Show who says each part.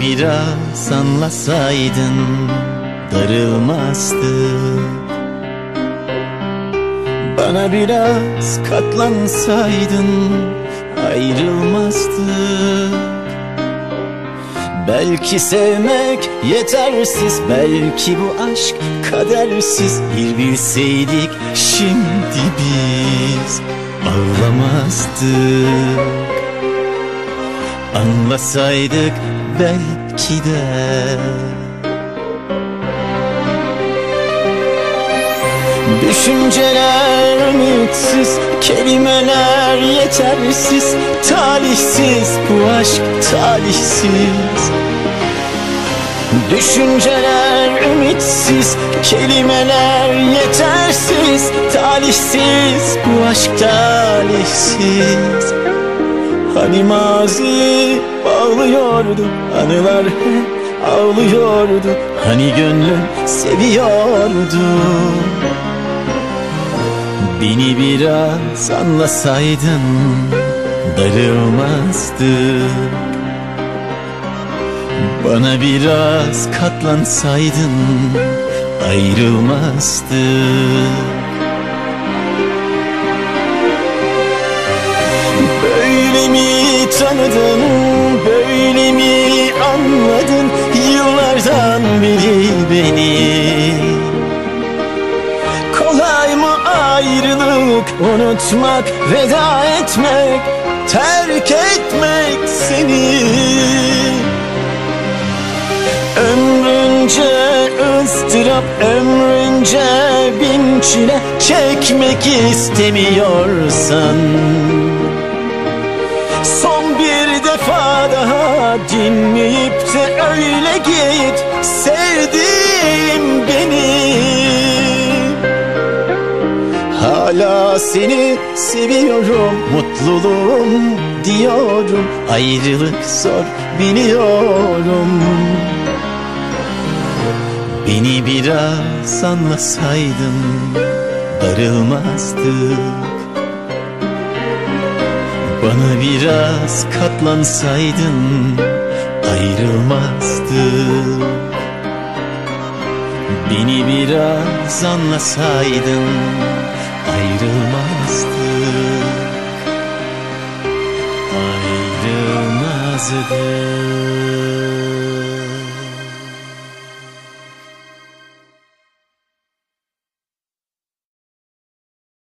Speaker 1: biraz anlasaydın darılmazdık Bana biraz katlansaydın ayrılmazdık Belki sevmek yetersiz Belki bu aşk kadersiz. Bir bilseydik şimdi biz Ağlamazdık Anlasaydık belki de. Düşünceler ümitsiz, kelimeler yetersiz Talihsiz bu aşk talihsiz. Düşünceler ümitsiz, kelimeler yetersiz Talihsiz bu aşk talihsiz Hani mazi bağlıyordu Anılar hep ağlıyordu Hani gönlüm seviyordu. Beni biraz anlasaydın Darılmazdık Bana biraz katlansaydın Ayrılmazdık tanıdın, böyle mi anladın? Yıllardan beri beni. Kolay mı ayrılık, unutmak, veda etmek Terk etmek seni? Ömrünce ıstırap, ömrünce bin çile Çekmek istemiyorsan daha dinleyip de öyle git Sevdiğim beni. Hala seni seviyorum Mutluluğum diyorum Ayrılık zor biliyorum. Beni biraz anlasaydın Darılmazdık bana biraz katlansaydın ayrılmazdık Beni biraz anlasaydın ayrılmazdık Ayrılmazdık